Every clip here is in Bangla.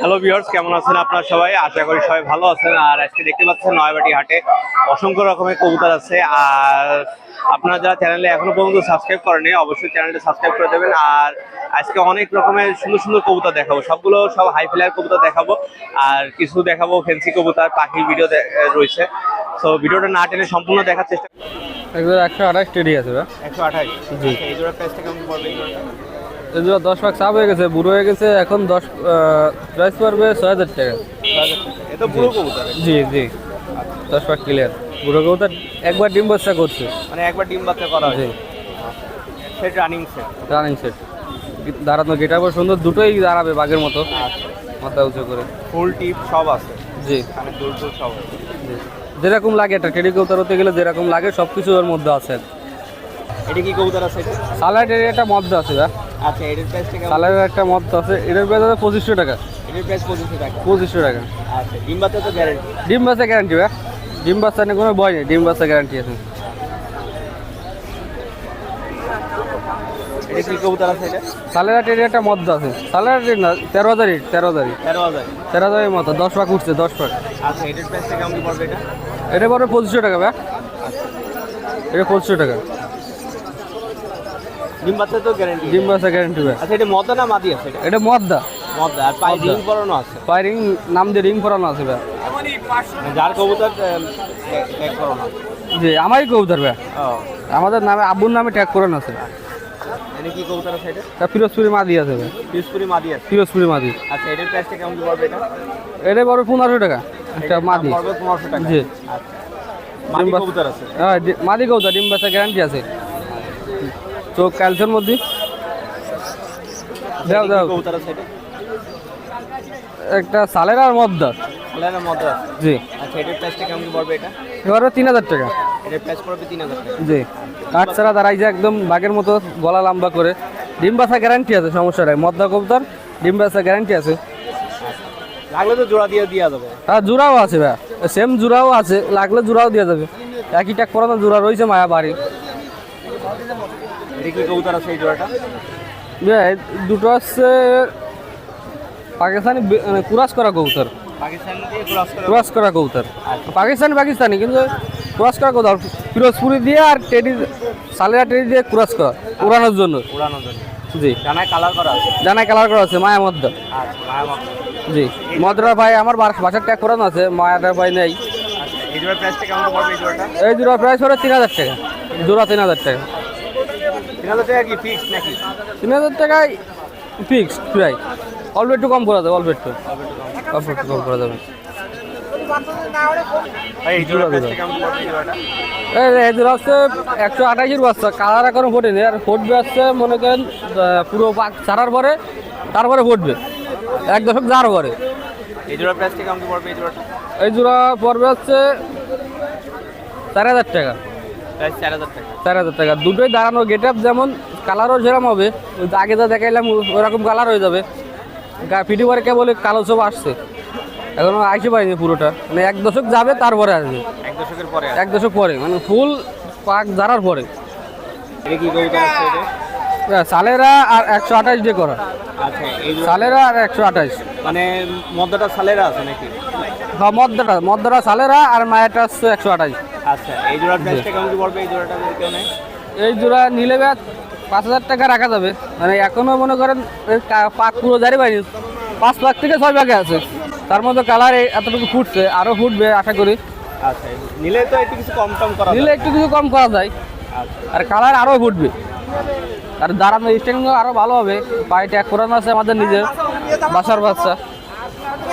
হ্যালো ভিউয়ার্স কেমন আছেন আপনারা সবাই? আশা করি সবাই ভালো আছেন। আর আজকে দেখতে পাচ্ছেন নয়বাটি হাটে অসংখ্য রকমের কবুতর আছে। আর আপনারা যারা চ্যানেলে এখনও পর্যন্ত সাবস্ক্রাইব করেনি অবশ্যই চ্যানেলটা সাবস্ক্রাইব করে দেবেন। আর আজকে অনেক রকমের সুন্দর সুন্দর কবুতর দেখাবো। সবগুলো সব হাই ফ্লাইয়ের কবুতর দেখাবো। আর কিছু দেখাবো ফেন্সি কবুতর পাখির ভিডিও রয়েছে। তো ভিডিওটা না টেনে সম্পূর্ণ দেখার চেষ্টা একশো আঠাশ টেডি আছে একশো আঠাশ? জি। এই জোড়া প্রাইসটা কেমন পড়বে? এগুলো দশ ভাগ সাপ হয়ে গেছে বুড়ো হয়ে গেছে এখন দশ প্রাইস পড়বে ছয় হাজার টাকা। এ তো পুরো কবুতর। জি জি। দশ ভাগ ক্লিয়ার বুড়ো কবুতর একবার ডিম বস্তা করছে। মানে একবার ডিম বাচ্চা করা হয়েছে। Set running set running set দাঁড়ানো গেটাবো সুন্দর দুটোই দাঁড়াবে বাঘের মতো। মাথা উঁচু করে। ফুল টিপ সব আছে। জি। মানে দূর দূর সব আছে। যেরকম লাগে একটা টেডি কবুতর হতে গেলে যেরকম লাগে সব কিছু ওর মধ্যে আছে। এটা কি কবুতর আছে এটা? সালাডের একটা মদ্দা আছে ভাই। আচ্ছা এটার প্রাইসটা একটা মদ্দা আছে এটার প্রাইস আছে পঁচিশশো টাকা। এটার প্রাইস পঁচিশশো টাকা। পঁচিশশো টাকা। আচ্ছা ডিম বাচ্চা তো গ্যারেন্টি ডিম বাচ্চা গ্যারান্টি ভাই। ডিম বাচ্চা নিয়ে কোনো ভয় নেই ডিম বাচ্চা গ্যারান্টি আছে। এটা কি কবুতর আছে এটা? সালেরা টেরি একটা মদ্দ আছে। সালেরা টেরি না তেরো হাজার ইট তেরো হাজার ইট তেরো হাজার। তেরো হাজারের মতো দশ পাক উঠছে দশ পাক। আচ্ছা এটার প্রাইসটা কেমন কি পড়বে এটা? এটা পড়বে পঁচিশশো টাকা ভাই। এটা পঁচিশশো টাকা। ডিম বাচ্চা তো গ্যারেন্টি ডিম বাচ্চা গ্যারান্টি ভাই আচ্ছা এটা মদা না মাদি আছে এটা? এটা মদা আর পায়ে ডিম পরানো আছে? ফায়ারিং নাম দিয়ে রিং করানো আছে ভাই। মানে যার কবুতর এক করানো আছে। জি আমারই কবুতর ভাই। আমাদের নামে আব্বুর নামে ট্যাগ করানো আছে। এটা কি কবুতর আছে এটা? তা ফিরোজপুরি মাদি আছে ভাই। পিসপুরি মাদি আছে। ফিরোজপুরি মাদি। আচ্ছা এটার প্রাইসটা কেমন কি পড়বে এটা? এটা পড়বে পনেরোশো টাকা। একটা মাদি। পড়বে পনেরোশো টাকা। জি। আচ্ছা। মাদি কবুতর আছে? হ্যাঁ মাদি কবুতর ডিম বাচ্চা গ্যারান্টি আছে। তো ক্যালসিয়াম মধ্যে? দাও দাও। একটা সালের আর মদ্দা। মধ্যে আছে জি। আচ্ছা এটার প্রাইসটা কেমন কি পড়বে এটা? এবারে তিন হাজার টাকা। এটার প্রাইস পড়বে তিন হাজার টাকা। জি। কাঠ ছাড়া দাঁড়াইছে একদম বাঘের মতো গলা লম্বা করে। ডিম গ্যারান্টি আছে সমস্যা নাই। মদ্দা কবুতর ডিম গ্যারান্টি আছে। লাগলে তো জোড়া দিয়ে দেওয়া যাবে। আর জোড়াও আছে ভাই। সেম জোড়াও আছে। লাগলে জোড়াও দেওয়া যাবে। একই ট্যাগ করানো জোড়া রয়েছে মায়া বাড়ি। এটা কি কবুতর আছে এই জোড়াটা? দুটো হচ্ছে পাকিস্তানি মানে কুরাস করা কবুতর। ক্রস করা কবুতর। আচ্ছা। পাকিস্তানি পাকিস্তানি কিন্তু ক্রস করা কবুতর। ফিরোজপুরি দিয়ে আর টেডি সালেরা টেডি দিয়ে ক্রস করা উড়ানোর জন্য। উড়ানোর জন্য। জি। ডানায় কালার করা আছে? জানাই কালার করা আছে মায়া মদ্দা। আচ্ছা জি। মদ্রা ভাই আমার বাস- বাসার ট্যাগ করানো আছে মায়াটার ভাই নেই। আচ্ছা এই জোড়ার প্রাইসটা কেমন পড়বে এই জোড়াটা? এই জোড়া প্রাইস হলো তিন হাজার টাকা। জোড়া তিন হাজার টাকা। তিন হাজার টাকায় ফিক্সড প্রায় অল্প একটু কম করা যাবে অল্প একটু। অল্প একটু কম করা যাবে জোড়া একশো আঠাশের বাচ্চা কালার এখনও ফোটেনি। আর ফুটবে আসছে মনে করেন পুরো পাক ছাড়ার পরে তারপরে ফুটবে। এক দশক যার পরে এই কেমন পড়বে এই জোড়া পড়বে হচ্ছে চার হাজার টাকা। প্রাইস চার হাজার টাকা। দুটোই দাঁড়ানো গেট আপ যেমন কালারও সেরকম হবে আগে যা দেখাইলাম ওরকম কালার হয়ে যাবে। গা- পিটি পরে কেবল কালো সব আসছে। এখনও পারিনি পুরোটা। মানে এক দশক যাবে তারপরে আসবে। এক দশকের পরে এক দশক পরে মানে ফুল পাক জারার পরে। সালেরা আর একশো আঠাশ করা। আচ্ছা সালেরা আর একশো আঠাশ। মানে মদ্দাটা সালেরা আছে নাকি? হ্যাঁ মদ্দাটা মদ্দাটা সালেরা আর মায়াটা হচ্ছে একশো আঠাশ। আচ্ছা এই জোড়ার প্রাইসটা কেমন কি পড়বে? এই জোড়াটা যদি কেউ নেয়। এই জোড়া নিলে পাঁচ হাজার টাকা রাখা যাবে। মানে এখনও মনে করেন পাক পুরো জারি পাইনি। পাঁচ লাখ থেকে ছয় ভাগে আছে। তার মধ্যে কালার এতটুকু ফুটছে আরও ফুটবে আশা করি। আচ্ছা নিলে তো একটু কিছু কম টম করা নিলে একটু কিছু কম করা যায়। আচ্ছা। আর কালার আরও ফুটবে। আর দাঁড়ানো স্ট্যান্ডিং আরও ভালো হবে। পায়ে ট্যাগ করানো আছে আমাদের নিজের বাসার বাচ্চা।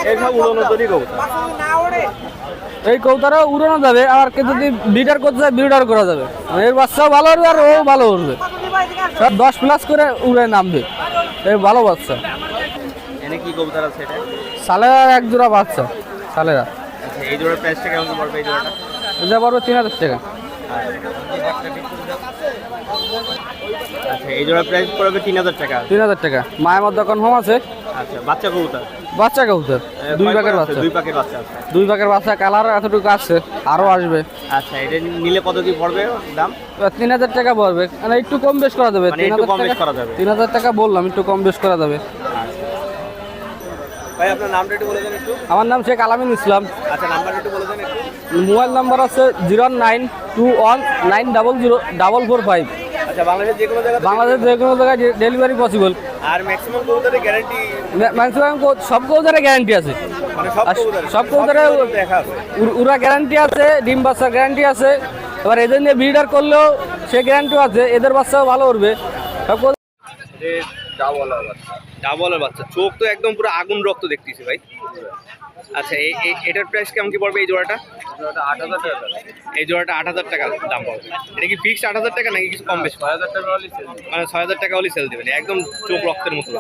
এইসব উড়ানো তৈরি কবুতর। এই কৌতারা উড়ানো যাবে আর যদি ব্রিডার করতে যায় ব্রিডার করা যাবে। মানে এর বাচ্চাও ভালো উঠবে আর ও ভালো উঠবে সব দশ প্লাস করে উড়ে নামবে। এই ভালো বাচ্চা। এনে কি কবুতর আছে এটা? এক জোড়া বাচ্চা সালেরা। আচ্ছা এই জোড়ার প্রাইসটা কেমন পড়বে এই জোড়াটা? এটা পড়বে তিন হাজার টাকা। আচ্ছা এই জোড়ার প্রাইস পড়বে তিন হাজার টাকা। তিন হাজার টাকা। মায়ের মধ্যে কনফার্ম আছে? আচ্ছা বাচ্চা কবুতর? বাচ্চা কবুতর। দুই পাকের বাচ্চা। দুই পাকের বাচ্চা আছে। দুই পাকের বাচ্চা কালার এতটুকু আসছে আরও আসবে। আচ্ছা এটা নিলে কত কি পড়বে দাম? তিন হাজার টাকা পড়বে। মানে একটু কম বেশ করা যাবে মানে তিন হাজার কম বেশ টাকা করা যাবে। তিন হাজার টাকা বললাম একটু কম বেশ করা যাবে। আচ্ছা। ভাই আপনার নামটা একটু বলে দেন একটু। আমার নাম শেখ আলামিন ইসলাম। আচ্ছা নাম্বারটা একটু বলে দেন একটু। মোবাইল নাম্বার আছে zero nine two one nine double zero double four five. আচ্ছা বাংলাদেশের যে কোনো জায়গায় বাংলাদেশ যে কোনো জায়গায় ডেলিভারি পসিবল আর ম্যাক্সিমাম কবুতরের গ্যারান্টি ম্যাক্সিমাম সব কৌদারে গ্যারান্টি আছে। মানে সব কবুতরে সব কবুতরে- কবুতরে দেখা আছে। উর- উরা গ্যারান্টি আছে ডিম বাচ্চার গ্যারান্টি আছে। এবার এদের নিয়ে ব্রিডার করলেও সে গ্যারান্টিও আছে এদের বাচ্চাও ভালো উঠবে সব কবুতর- ডাবলের বাচ্চা। চোখ তো একদম পুরো আগুন রক্ত দেখতেছি ভাই। আচ্ছা এই এটার প্রাইস কেমন কি পড়বে এই জোড়াটা? আট হাজার টাকা এই জোড়াটা আট হাজার টাকা দাম পড়বে। এটা কি ফিক্সড আট হাজার টাকা নাকি কিছু কম বেশি? ছয় হাজার টাকা। মানে ছয় হাজার টাকা হলেই সেল দেবেন একদম চোখ রক্তের মতো।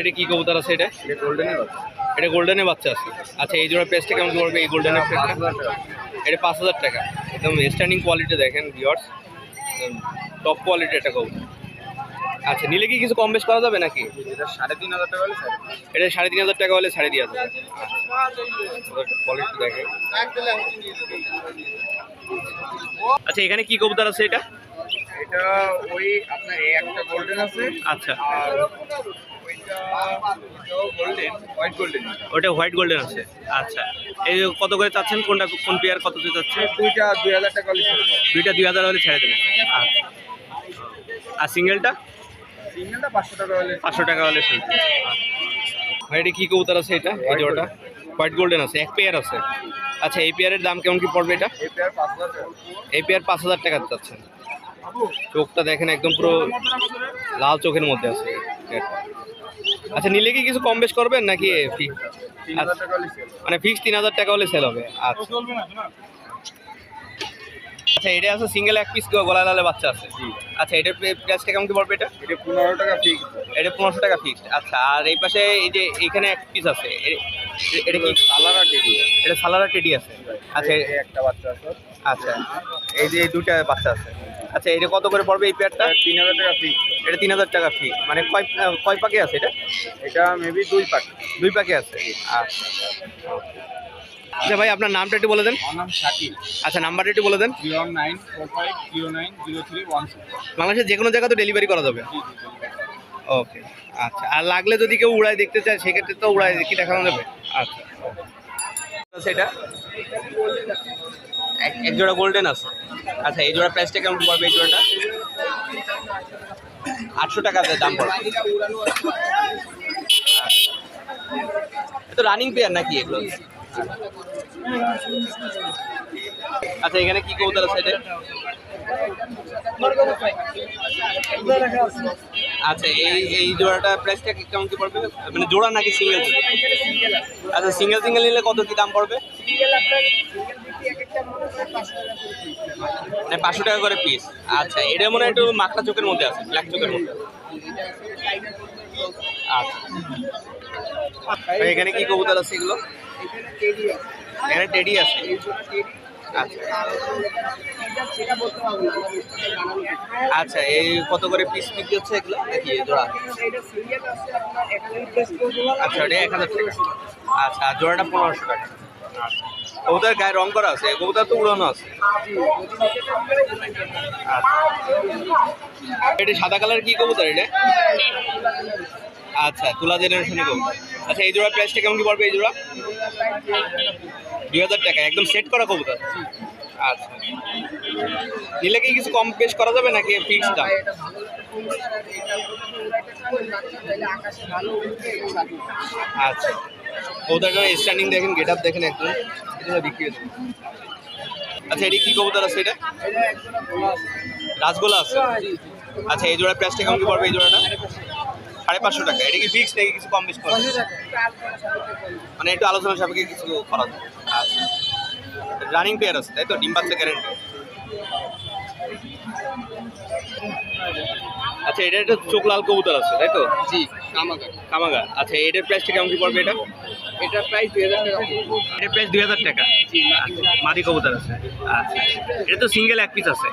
এটা কি কবুতর আছে এটা? এটা golden বাচ্চা। এটা গোল্ডেনের বাচ্চা আছে। আচ্ছা এই জোড়া প্রাইসটা কেমন কি পড়বে এই গোল্ডেনের প্রাইসটা এটা পাঁচ হাজার টাকা। একদম স্ট্যান্ডিং কোয়ালিটি দেখেন ভিওর্স টপ কোয়ালিটি একটা কবুতর। আচ্ছা নিলে কি কিছু কম বেশ করা যাবে নাকি? এটা সাড়ে তিন হাজার টাকা হলে এটা সাড়ে তিন হাজার টাকা হলে যাবে কোয়ালিটি দেখে। আচ্ছা এখানে কি কবুতর আছে এটা? এটা ওই আপনার একটা গোল্ডেন আছে। আচ্ছা। আর ওটা হোয়াইট গোল্ডেন আছে। আচ্ছা। এই কত করে চাচ্ছেন? কোনটা কোন পেয়ার কত করে দুইটা দুই হাজার টাকা হলে দুইটা দুই হাজার হলে ছেড়ে দেবেন। আচ্ছা। আর সিঙ্গেলটা পাঁচশো টাকা হলে পাঁচশো টাকা হলে ভাই এটা কি কবুতর আছে এটা? এই জোড়াটা হোয়াইট গোল্ডেন আছে এক পেয়ার আছে। আচ্ছা এই পেয়ারের দাম কেমন কি পড়বে এটা? এই পেয়ার পাঁচ হাজার টাকা। চাচ্ছেন চোখটা দেখেন একদম পুরো লাল চোখের মধ্যে আছে আচ্ছা নিলে কি কিছু কম বেশ করবেন নাকি। মানে ফিক্স তিন হাজার টাকা হলে সেল হবে। আচ্ছা। আচ্ছা এটা আছে সিঙ্গেল এক পিস গলা লালে বাচ্চা আছে। আচ্ছা এটার প্রাইসটা কেমন কি পড়বে এটা? এটা পনেরো টাকা ফিক্স এটা পনেরোশো টাকা ফিক্সড আচ্ছা আর এই পাশে এই যে এখানে এক পিস আছে এটা কি? আর টেডি এটা সালারা টেডি আছে। আচ্ছা একটা বাচ্চা আছে আচ্ছা এই যে দুটা বাচ্চা আছে। আচ্ছা এটা কত করে পড়বে এই পেয়ারটা তিন হাজার টাকা ফিক্স এটা তিন হাজার টাকা ফি মানে কয় কয় পাকে আছে এটা? এটা মেবি দুই পাক। দুই পাকে আছে। আচ্ছা। আচ্ছা ভাই আপনার নামটা একটু বলে দেন। নাম শাকিল। আচ্ছা নাম্বারটা একটু বলে দেন। বাংলাদেশের যে কোনো জায়গা তো ডেলিভারি করা যাবে? ওকে আচ্ছা। আর লাগলে যদি কেউ উড়ায় দেখতে চায় সেক্ষেত্রে তো উড়ায় কি দেখানো যাবে? আচ্ছা সেটা? এক এক জোড়া গোল্ডেন আছে। আচ্ছা এই জোড়া প্রাইসটা কেমন পড়বে এই জোড়াটা? আটশো টাকা দাম পড়বে। আচ্ছা। এ তো রানিং পেয়ার নাকি এগুলো? আচ্ছা এখানে কি কবুতর আছে আচ্ছা এই এই জোড়াটা প্রাইসটা কেমন কি পড়বে? মানে জোড়া নাকি সিঙ্গেল আচ্ছা সিঙ্গেল সিঙ্গেল নিলে কত কি দাম পড়বে? মানে পাঁচশো টাকা করে পিস আচ্ছা এটা মনে হয় একটু মাখলা চোখের মধ্যে আছে ব্ল্যাক চোখের মধ্যে। আচ্ছা। এখানে কি কবুতর আছে এগুলো? এখানে টেডি আছে। আচ্ছা। আচ্ছা এই কত করে পিস বিক্রি হচ্ছে এগুলো? নাকি জোড়া। আচ্ছা ওটা এক হাজার টাকা আচ্ছা আর জোড়াটা পনেরোশো টাকা। কবুতর গায়ে রং করা আছে কবুতর তো উড়ানো আছে। আচ্ছা। এটা সাদা কালার কি কবুতর এটা? আচ্ছা তুলা জেনারেশনে কবুতর। আচ্ছা এই জোড়া প্রাইসটা কেমন কি পড়বে এই জোড়া? দুই হাজার টাকা, একদম সেট করা কবুতর? আচ্ছা। নিলে কি কিছু কম বেশ করা যাবে নাকি ফিক্স দাম? আচ্ছা। কবুতরটা স্ট্যান্ডিং দেখেন গেট আপ দেখেন একদম। এগুলো বিক্রি হচ্ছে। আচ্ছা এটি কি কবুতর আছে এটা? রাসগোলা আছে। আচ্ছা এই জোড়া প্রাইসটা কেমন কি পড়বে এই জোড়াটা? সাড়ে পাঁচশো টাকা। এটা কি ফিক্স নাকি কিছু কম বেশ করা মানে একটু আলোচনা সাপেক্ষে কিছু করা আচ্ছা। রানিং পেয়ার আছে তাই তো? ডিম বাচ্চা গ্যারেন্টি আচ্ছা এটা একটা চোখ লাল কবুতর আছে তাই তো? জি কামাগার। কামাগা আচ্ছা এটার প্রাইসটা কেমন কি পড়বে এটা? এটা প্রাইস দুই হাজার টাকা। এটার প্রাইস দুই হাজার টাকা? আচ্ছা, মাদি কবুতর আছে। আচ্ছা এটা তো সিঙ্গেল এক পিস আছে।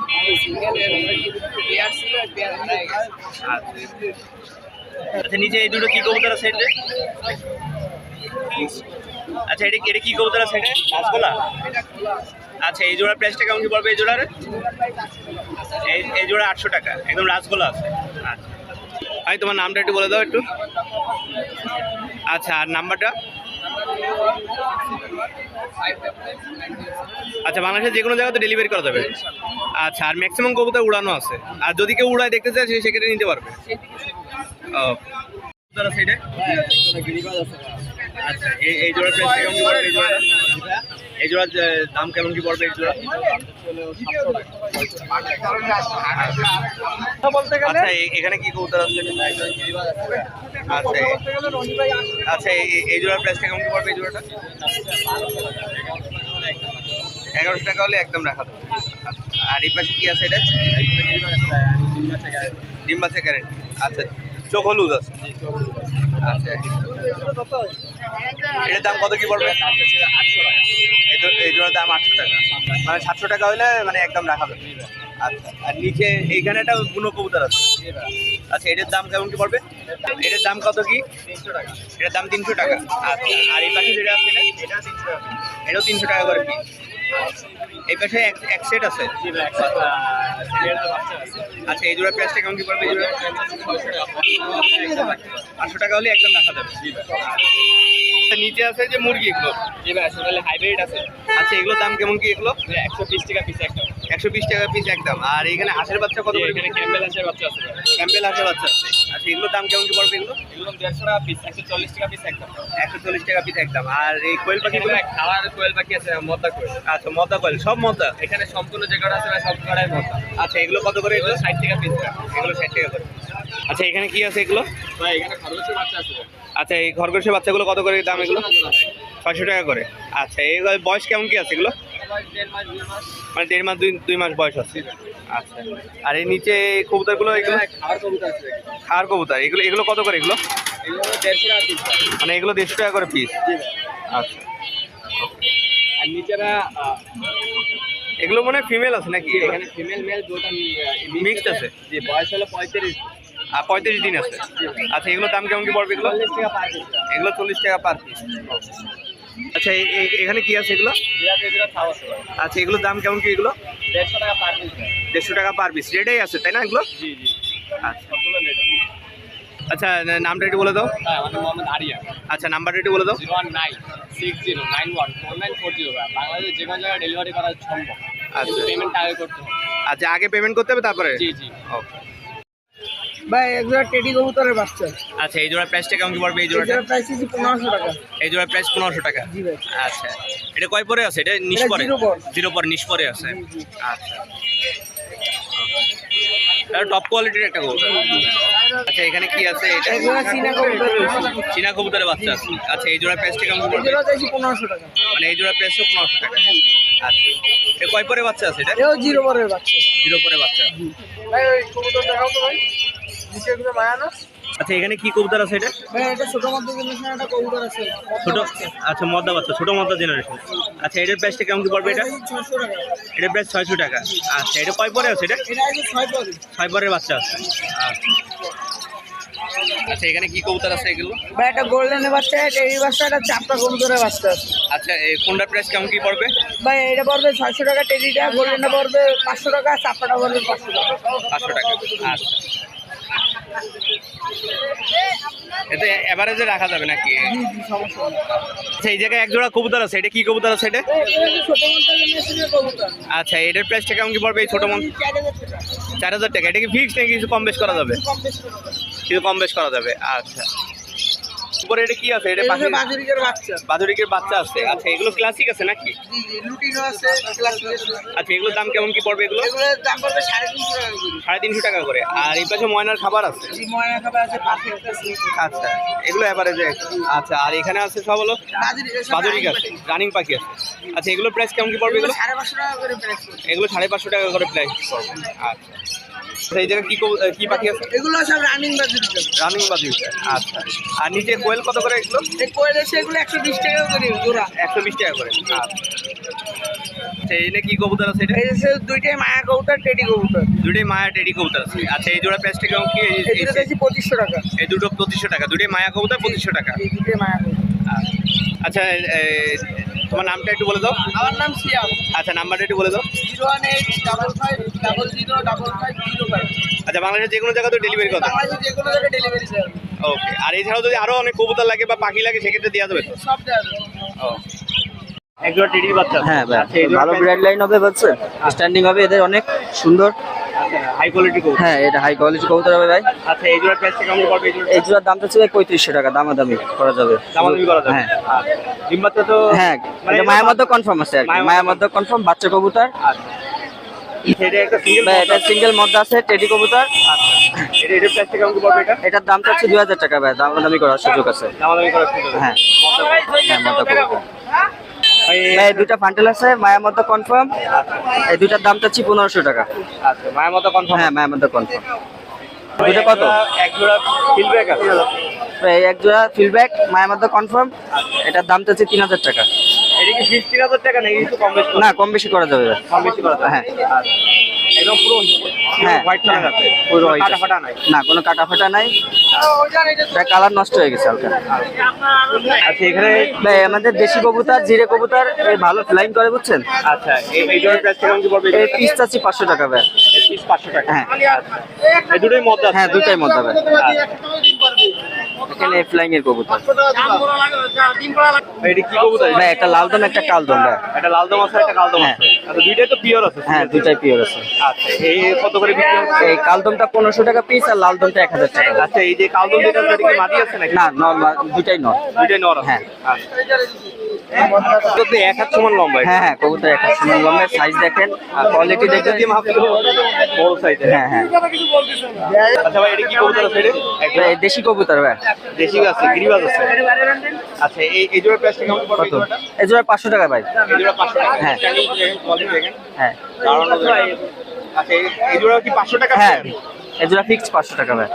আচ্ছা। আচ্ছা নিচে এই দুটো কি কবুতর আছে এটা আচ্ছা এটা এটা কি কবুতর আছে এটা রাসগোলা আচ্ছা এই জোড়ার প্রাইসটা কেমন কি পড়বে এই জোড়ার? এই এই জোড়া আটশো টাকা একদম রাসগোলা আছে। আচ্ছা। ভাই তোমার নামটা একটু বলে দাও একটু। আচ্ছা আর নাম্বারটা? আচ্ছা বাংলাদেশের যে কোনো জায়গাতে ডেলিভারি করা যাবে। আচ্ছা আর ম্যাক্সিমাম কবুতর উড়ানো আছে। আর যদি কেউ উড়ায় দেখতে চায়, সে সেক্ষেত্রে নিতে পারবে। ও। কবুতর আছে আচ্ছা এই কেমন কি দাম কেমন কি পড়বে এই জোড়া আচ্ছা এখানে কি কবুতর আছে? আচ্ছা আচ্ছা এই- জোড়ার প্রাইসটা কেমন কি পড়বে এই জোড়াটা? এগারোশো টাকা হলে একদম রাখা আর এই পাশে কি আছে এটা? ডিম বাচ্চা আচ্ছা চোখ হলুদ আছে। এটার দাম কত কি পড়বে? এই জোড়ার দাম আটশো টাকা। মানে সাতশো টাকা হলে মানে একদম রাখা যাবে। আচ্ছা আর নিচে এইখানে একটা বুনো কবুতর আছে। আচ্ছা এটার দাম কেমন কি পড়বে? এটার দাম কত কি? এটার দাম তিনশো টাকা। আচ্ছা আর এই পাশে যেটা আছে এটা? এটাও তিনশো টাকা করে পিস এই পাশে এক সেট আছে। আচ্ছা এই জোড়া পেঁয়াজটা কেমন কি পড়বে পাঁচশো টাকা হলে একদম রাখা যাবে। নিচে আছে যে মুরগি এগুলো? হাইব্রিড আছে আচ্ছা এগুলোর দাম কেমন কি এগুলো? একশো তিরিশ টাকা পিস একটা একশো বিশ টাকা পিস একদম। আর এখানে হাঁসের বাচ্চা কত করে এখানে ক্যাম্পেল আছে বাচ্চা আছে। ক্যাম্পেল হাঁসের বাচ্চা আছে। আচ্ছা এগুলোর দাম কেমন কি পড়বে এগুলো? এগুলো দেড়শো টাকা পিস একশো চল্লিশ টাকা পিস একটা একশো চল্লিশ টাকা পিস একদম। আর এই কোয়েল পাখিগুলো খাওয়ার কোয়েল পাখি আছে মদ্দা কোয়েল। আচ্ছা মদা কোয়েল সব মদা এখানে সম্পূর্ণ যে কটা আছে সব কটাই মদ্দা। আচ্ছা এগুলো কত করে এগুলো? ষাট টাকা পিস এগুলো ষাট টাকা করে। আচ্ছা এখানে কি আছে এগুলো? ভাই এখানে খরগোশের বাচ্চা আছে আচ্ছা এই খরগোশের বাচ্চাগুলো কত করে দাম এগুলো? ছয়শো টাকা করে। আচ্ছা এগুলো বয়স কেমন কি আছে এগুলো? মানে দেড় মাস দুই দুই মাস বয়স আছে। আচ্ছা। আর এই নিচে কবুতরগুলো এগুলো? এখানে খাওয়ার কবুতর আছে ভাই। খাওয়ার কবুতর। এগুলো এগুলো কত করে এগুলো? এগুলো। মানে এগুলো দেড়শো টাকা করে পিস আচ্ছা। আর নিচেরা এগুলো মনে হয় ফিমেল আছে নাকি? এখানে ফিমেল মেল দুটো Mixed আছে? জি বয়স হলো পঁয়ত্রিশ। আর পঁয়ত্রিশ দিন আছে। আচ্ছা এগুলো দাম কেমন কি পড়বে এগুলো? চল্লিশ টাকা পার পিস এগুলো চল্লিশ টাকা পার পিস আচ্ছা এখানে কি আছে এগুলো। আচ্ছা এগুলোর দাম কেমন কি এগুলো? দেড়শো টাকা পার পিস। রেডেই আছে তাই না এগুলো? জি জি আচ্ছা আচ্ছা নামটা একটু বলে দাও। আচ্ছা নাম্বারটা একটু বলে দাও। বাংলাদেশে যে কোনো জায়গায় ডেলিভারি করা সম্ভব আচ্ছা। পেমেন্ট আগে করতে হবে আচ্ছা আগে পেমেন্ট করতে হবে তারপরে? জি জি। ওকে ভাই একজোড়া টেডি কবুতরের বাচ্চা। আচ্ছা এই জোড়ার প্রাইসটা কেমন কি পড়বে এই জোড়াটা? প্রাইস হচ্ছে পনেরোশো টাকা। এই জোড়ার প্রাইস পনেরোশো টাকা? জি ভাই। আচ্ছা এটা কয় পরে আছে? এটা পরে? zero জিরো পর নিচ পরে আছে? আচ্ছা। টপ কোয়ালিটির একটা কবুতর। আচ্ছা এখানে কি আছে? এটা চীনা কবুতর চীনা কবুতরের বাচ্চা আছে। আচ্ছা এই জোড়ার প্রাইসটা কেমন পড়বে? চাইছি টাকা। মানে এই জোড়ার প্রাইসও পনেরোশো টাকা। আচ্ছা এটা কয় পরে বাচ্চা আছে এটা? এও জিরো পরের বাচ্চা। জিরো পরে বাচ্চা। ভাই কবুতর দেখাও তো ভাই। আচ্ছা এখানে কি কবুতর আছে এটা? ভাই এটা ছোট মধ্যে জেনারেশন একটা কবুতর আছে। ছোট আচ্ছা মদ্দা বাচ্চা ছোট মদ্দা জেনারেশন আচ্ছা এটার প্রাইসটা কেমন কি পড়বে এটা? ছশো টাকা। এটার প্রাইস ছয়শো টাকা। আচ্ছা এটা কয় পরে আছে এটা? এটা পরে। পরের বাচ্চা আছে। আচ্ছা আচ্ছা এখানে কি কবুতর আছে এগুলো? ভাই একটা গোল্ডেনের বাচ্চা টেডি বাচ্চা একটা চাপটা কবুতরের বাচ্চা আছে। আচ্ছা এই কোনটার প্রাইস কেমন কি পড়বে? ভাই এটা পড়বে ছয়শো টাকা টেডিটা গোল্ডেনটা পড়বে পাঁচশো টাকা চাপটা পড়বে পাঁচশো টাকা। পাঁচশো টাকা। আচ্ছা। এতে এভারেজে রাখা যাবে নাকি? এই জায়গায় এক জোড়া কবুতর আছে এটা কি কবুতর আছে এটা? এই- এই যে ছোট মধ্যে জেনারেশনের কবুতর আচ্ছা এটার প্রাইসটা কেমন কি পড়বে এই ছোটো মন? চার হাজার টাকা। এটা কি নাকি কিছু কম বেশ করা যাবে। কিছু কম বেশ করা যাবে আচ্ছা। উপরে এটা কি আছে? এটা বাজুরিকের বাচ্চা। বাদুরিকের বাচ্চা আছে? আচ্ছা এগুলো ক্লাসিক আছে নাকি? লুটিনো আছে ক্লাসিক আচ্ছা এগুলোর দাম কেমন কি পড়বে এগুলো? দাম পড়বে সাড়ে তিনশো টাকা করে। সাড়ে তিনশো টাকা করে। আর এই পাশে ময়নার খাবার আছে? জি ময়না খাবার আছে আচ্ছা এগুলো এভারেজে আচ্ছা আর এখানে আছে সব হলো? বাদুরিক আছে রানিং পাখি। আছে। আচ্ছা এগুলোর প্রাইস কেমন কি পড়বে এগুলো সাড়ে পাঁচশো টাকা করে প্রাইস এগুলো সাড়ে পাঁচশো টাকা করে প্রাইস পড়বে। আচ্ছা, এই জায়গায় কি কি পাখি আছে? এগুলো সব রানিং বাজুরিকা রানিং বাজি আচ্ছা। আর নিচে কোয়েল কত করে এগুলো? এই কোয়েল এসে এগুলো একশো বিশ টাকা করে জোড়া। একশো বিশ টাকা করে আচ্ছা। আচ্ছা এই কি কবুতর আছে এটা? এই যে দুইটাই মায়া কবুতর টেডি কবুতর। দুটোই মায়া টেডি কবুতর আছে। আচ্ছা এই জোড়া প্রাইসটা কেমন? কি এই- এই দুটো দিয়েছি পঁচিশশো টাকা। এই দুটো পঁচিশশো টাকা দুটোই মায়া কবুতর পঁচিশশো টাকা। এই দুটোই মায়া কবুতর। আচ্ছা তোমার নামটা একটু বলে দাও। আমার নাম সিয়াম আচ্ছা নাম্বারটা একটু বলে দাও। Zero one eight double five double zero double five zero five. আচ্ছা বাংলাদেশের যে কোনো জায়গাতে ডেলিভারি কথা। যে কোনো জায়গায় ডেলিভারি ওকে আর এছাড়াও যদি আরও অনেক কবুতর লাগে বা পাখি লাগে সেক্ষেত্রে দেওয়া যাবে তো? সব দেওয়া যাবে। এক জোড়া টেডি বাচ্চা। হ্যাঁ আচ্ছা, ভালো প্রাইস- লাইন হবে বলছেন স্ট্যান্ডিং হবে এদের অনেক সুন্দর। হাই কোয়ালিটি কবুতর। হ্যাঁ এটা হাই কোয়ালিটি কবুতর হবে ভাই। আচ্ছা এই জোড়া প্রাইস কেমন পড়বে? এই জোড়ার দামটা ভাই পঁয়ত্রিশশো টাকা দামাদামি করা যাবে। দামাদামি করা যাবে? হ্যাঁ। আচ্ছা তো হ্যাঁ মানে মায়ের মধ্যে কনফার্ম আছে আর মায়ের মধ্যে- কনফার্ম বাচ্চা কবুতর। আচ্ছা। এটা সিঙ্গেল মধ্যে আছে? টেডি কবুতর। এটার দামটা হচ্ছে দুই হাজার টাকা ভাই দামাদামি করার সুযোগ আছে। দামাদামি করার সুযোগ হ্যাঁ। হ্যাঁ মধ্যে কবুতর। এই দুইটা ফান্টেল আছে মায়ের মধ্যে কনফার্ম এই দুইটার দামটা হচ্ছে পনেরোশো টাকা। আচ্ছা মায়ের মতো কনফার্ম হ্যাঁ মায়ের মধ্যে কনফার্ম কত? এক জোড়া ফিডব্যাক আছে। এই এক জোড়া ফিডব্যাক মায়ের মধ্যে কনফার্ম এটার দামটা হচ্ছে তিন হাজার টাকা। এটা কি ফিক্স তিন হাজার টাকা নাকি একটু কম বেশি না কম বেশি করা যাবে কম বেশি করা যায় হ্যাঁ। আচ্ছা। একদম পুরো হ্যাঁ হোয়াইট কালার আছে। পুরো white কাটা ফাটা নাই। না কোনো কাটা ফাটা নাই। এটা কালার নষ্ট হয়ে গেছে হালকা। আচ্ছা এখানে ভাই আমাদের দেশি কবুতর জিরে কবুতর এই ভালো ফ্লাইং করে বুঝছেন? আচ্ছা এই এই জোড়ার প্রাইস কেমন কি পড়বে? এই পিস চাচ্ছি পাঁচশো টাকা ভাই। পিস টাকা। হ্যাঁ। এই দুটোই মদ আছে? হ্যাঁ দুটাই মদ ভাই এখানে ফ্লাইং এর কবুতর এটা কি কবুতর? ভাই একটা লাল দম একটা কাল দম ভাই। এটা লাল দম আছে একটা কাল দম হ্যাঁ। আছে। আচ্ছা দুইটাই তো পিওর আছে হ্যাঁ দুটাই পিওর আছে। আচ্ছা এই কত করে বিক্রি হচ্ছে? এই কাল দমটা পনেরোশো টাকা পিস আর লাল দমটা এক হাজার টাকা। আচ্ছা এই যে কাল দম যেটা আছে কি মাটি আছে নাকি? না নর্মাল দুটাই নর। দুইটাই নর হ্যাঁ। আচ্ছা। এক হাত সমান লম্বা হ্যাঁ হ্যাঁ কবুতর এক হাজার সমান সাইজ দেখেন। আর কোয়ালিটি দেখেন। বড় সাইজের হ্যাঁ হ্যাঁ। আচ্ছা ভাই এটা কি কবুতর আছে এটা? দেশি কবুতর ভাই। দেশি আছে গিরিবাজ আছে। আচ্ছা এই এই জোড়া প্রাইস কেমন পড়বে এই জোড়া পাঁচশো টাকা ভাই। এই জোড়া 500 টাকা। হ্যাঁ। হ্যাঁ। আচ্ছা এই- জোড়া কি 500 টাকা হ্যাঁ? এই জোড়া ফিক্সড পাঁচশো টাকা ভাই।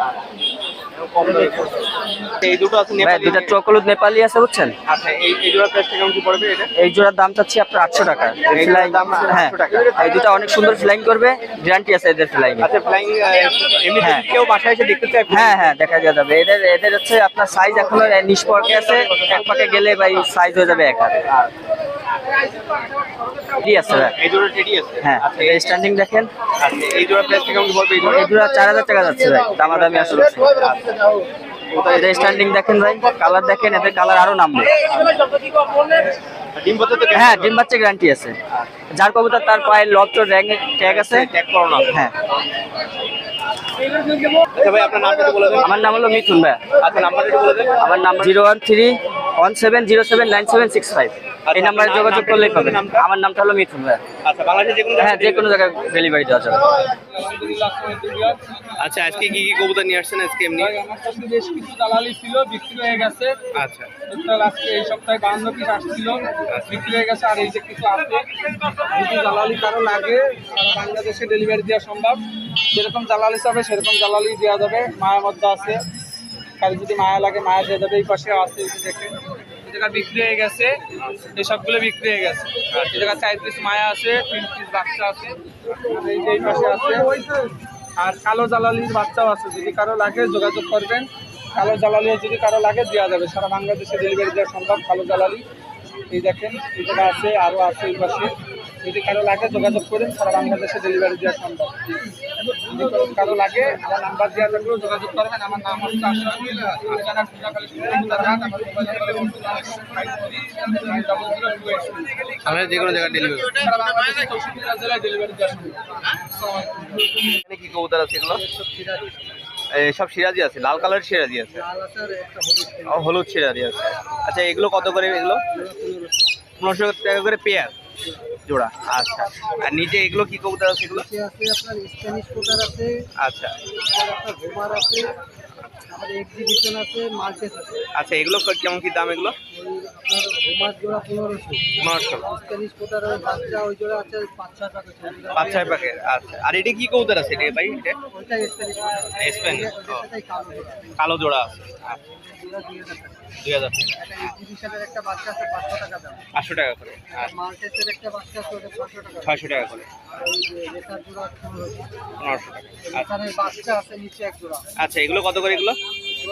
এই দুটো আছে নেপালি দুটা চকোলুদ নেপালি আছে বুঝছেন? আচ্ছা এই এই জোড়া প্রাইস কেমন কি পড়বে এটা? এই জোড়ার দাম চাচ্ছি আপনার আটশো টাকা। এই ফ্লাইং দাম হ্যাঁ 800 টাকা। এই দুটা অনেক সুন্দর ফ্লাইং করবে গ্যারান্টি আছে এদের ফ্লাইং আচ্ছা ফ্লাইং এমনি হ্যাঁ। কেউ বাসায় এসে দেখতে চায় হ্যাঁ হ্যাঁ দেখা যাবে। এদের এদের হচ্ছে আপনার সাইজ এখনও নিষ্পর্কে আছে। এক পাকে গেলে ভাই সাইজ হয়ে যাবে এক হাত। জি আছে এই জোড়া টেডি আছে? হ্যাঁ আচ্ছা এই স্ট্যান্ডিং দেখেন। আচ্ছা এই জোড়া প্রাইস কেমন কি এই জোড়া এই জোড়া চার হাজার টাকা যাচ্ছে ভাই। দামাদামি আসলে এদের স্ট্যান্ডিং দেখেন ভাই। কালার দেখেন এদের কালার আরও নামবে। ডিম বাচ্চা তো হ্যাঁ ডিম বাচ্চা গ্যারান্টি আছে। যার কবুতর তার পায়ের লবচর র্যাঙ্ক ট্যাগ আছে। ট্যাগ করানো হ্যাঁ। আচ্ছা আমার নাম হলো মিথুন ভাই। আচ্ছা আমার number zero one three one seven zero seven nine seven six five. এই নাম্বারে যোগাযোগ করলেই পাবেন। আমার নামটা হলো মিথুন ভাই আচ্ছা বাংলাদেশে যে কোনো হ্যাঁ যে কোনো জায়গায় ডেলিভারি দেওয়া যাবে। আচ্ছা আজকে কি কি কবুতর নিয়ে আসছেন আজকে এমনি? আমার কাছে বেশ কিছু দালালি ছিল বিক্রি হয়ে গেছে। আচ্ছা। টোটাল আজকে এই সপ্তাহে বান্ন পিস আসছিল বিক্রি হয়ে গেছে আর এই যে কিছু আছে যদি জ্বালালি কারও লাগে বাংলাদেশে ডেলিভারি দেওয়া সম্ভব। যেরকম জ্বালালি চাবে সেরকম জ্বালালি দেওয়া যাবে। মায়ের মধ্যে আছে। কারও যদি মায়া লাগে মায়া দেওয়া যাবে এই পাশে আছে এই জায়গা বিক্রি হয়ে গেছে। এই সবগুলো বিক্রি হয়ে গেছে। এই জায়গা চার পিস মায়া আছে, তিন পিস বাচ্চা আছে। আর এই পাশে আছে। আর কালো জ্বালালির বাচ্চাও আছে। যদি কারও লাগে যোগাযোগ করবেন। কালো জ্বালালিও যদি কারও লাগে দেওয়া যাবে। সারা বাংলাদেশে ডেলিভারি দেওয়া সম্ভব কালো জ্বালালি এই দেখেন, এই জায়গা আছে, আরও আছে এই পাশে। যদি কারও লাগে যোগাযোগ করেন, সারা বাংলাদেশে ডেলিভারি দেওয়া সম্ভব। কারো- লাগে আমার নাম্বার দেওয়া থাকলেও যোগাযোগ করবেন আমার নাম হচ্ছে যে কোনো জায়গায় ডেলিভারি কি কবুতর আছে এগুলো? সব সিরাজি আছে, লাল কালার সিরাজি আছে। হলুদ সিরাজি আছে। আচ্ছা এগুলো কত করে এগুলো? পনেরোশো টাকা করে পেয়ার জোড়া আচ্ছা। আর নিচে এগুলো কি কবুতর আছে এগুলো? আছে আপনার স্প্যানিশ কোটার আছে আচ্ছা। আপনার ঘুমার আছে আমাদের এক্সিবিশন আছে মার্কেট আছে। আচ্ছা এগুলো কেমন কি দাম এগুলো? ওই জোড়া পনেরোশো। পনেরোশো। স্প্যানিশ কোটার বাচ্চা ওই জোড়া আছে পাঁচ ছয় টাকা পাঁচ ছয় প্যাকেট আচ্ছা। আর এটা কি কবুতর আছে? এটা ভাই এটা? স্প্যানিশ কালো জোড়া। আছে। আচ্ছা। দুই হাজার একটা বাচ্চা আছে পাঁচশো টাকা দাম। পাঁচশো টাকা করে আর আচ্ছা মার্কেটের একটা বাচ্চা আছে ওটা ছশো টাকা। ছয়শো টাকা করে। আর পনেরোশো। টাকা আচ্ছা। বাচ্চা আছে নিচে এক জোড়া। আচ্ছা এগুলো কত করে এগুলো?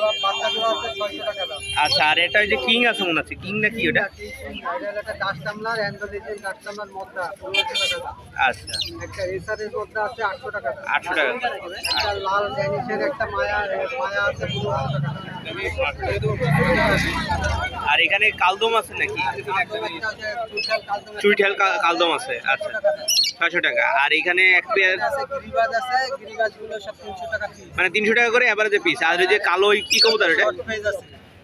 আছে আচ্ছা আর এটা ওই যে কিং আছে মনে হচ্ছে কিং না কি ওটা? আচ্ছা। একটা রেসারের মধ্যে আছে আটশো টাকা আটশো টাকা। একটা লাল ড্যানিশের একটা মায়া মায়া আছে পনেরোশো টাকা দাম। আর এখানে কালদম আছে নাকি? চুইঠাল কালদম আছে আচ্ছা। ছয়শো টাকা। আর এখানে এক পেয়ার মানে তিনশো টাকা করে অ্যাভারেজে পিস আর ওই যে কালো কি কবুতর এটা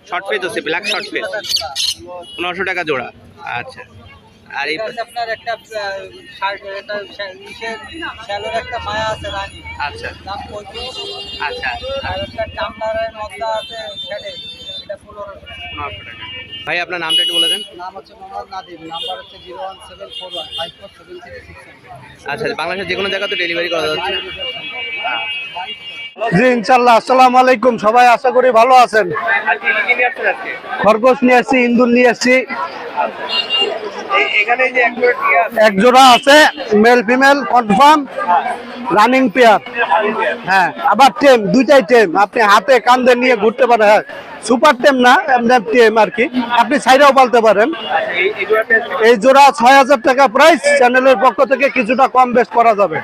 শর্ট পেজ আছে ব্ল্যাক শর্ট পেজ পনেরোশো টাকা জোড়া। আচ্ছা। আর এই আপনার একটা মায়া আছে আচ্ছা আচ্ছা এটা পনেরোশো টাকা ভাই আপনার নামটা একটু বলে দেন। নাম হচ্ছে মোহাম্মদ নাদিম নাম্বার হচ্ছে zero one seven four one five four seven three six আচ্ছা বাংলাদেশের যে কোনো জায়গায় তো ডেলিভারি করা যাচ্ছে। জি ইনশাল্লাহ আসসালামু আলাইকুম। সবাই আশা করি ভালো আছেন। খরগোশ নিয়ে আসছি ইন্দুর নিয়ে আসছি। এই- এখানে যে এক জোড়া টিয়া আছে। এক জোড়া আছে male female confirm running pair হ্যাঁ আবার টেম দুইটাই টেম আপনি হাতে কান্দে নিয়ে ঘুরতে পারেন। হ্যাঁ সুপার টেম না এমনি টেম আর কি। আপনি সাইডেও পালতে পারেন। এই জোড়া ছয় হাজার টাকা প্রাইস চ্যানেলের পক্ষ থেকে কিছুটা কম বেশ করা যাবে।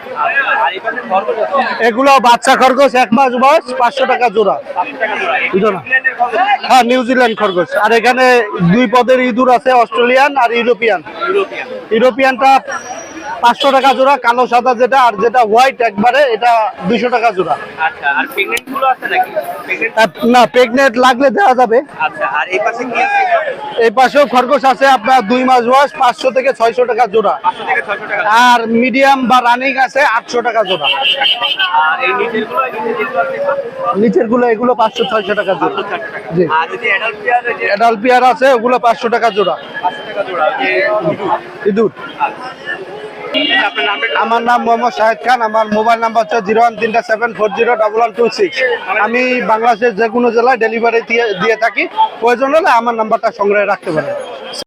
এগুলো বাচ্চা খরগোশ, এক মাস বয়স, পাঁচশো টাকা জোড়া। জোড়া হ্যাঁ নিউজিল্যান্ড খরগোশ। আর এখানে দুই পদের ইঁদুর আছে অস্ট্রেলিয়ান আর ইউরোপিয়ান ইউরোপিয়ানটা পাঁচশো টাকা জোড়া কালো সাদা যেটা আর যেটা হোয়াইট একবারে এটা দুইশো টাকা জোড়া। আচ্ছা না প্রেগনেন্ট লাগলে দেওয়া যাবে। আচ্ছা এই পাশেও খরগোশ আছে আপনার দুই মাস বয়স পাঁচশো থেকে ছয়শো টাকা জোড়া। আর মিডিয়াম বা রানিং আছে আটশো টাকা জোড়া। নিচেরগুলো এগুলো? পাঁচশো ছয়শো টাকা জোড়া। জি। অ্যাডাল্ট পেয়ার আছে ওগুলো পাঁচশো টাকা জোড়া। পাঁচশো টাকা জোড়া ইঁদুর। আমার নাম মোহাম্মদ শাহেদ খান, আমার মোবাইল নাম্বার হচ্ছে জিরো ওয়ান তিনটা seven four zero double one two six. আমি বাংলাদেশের যে কোনো জেলায় ডেলিভারি দিয়ে দিয়ে থাকি। প্রয়োজন হলে আমার নাম্বারটা সংগ্রহে রাখতে পারেন।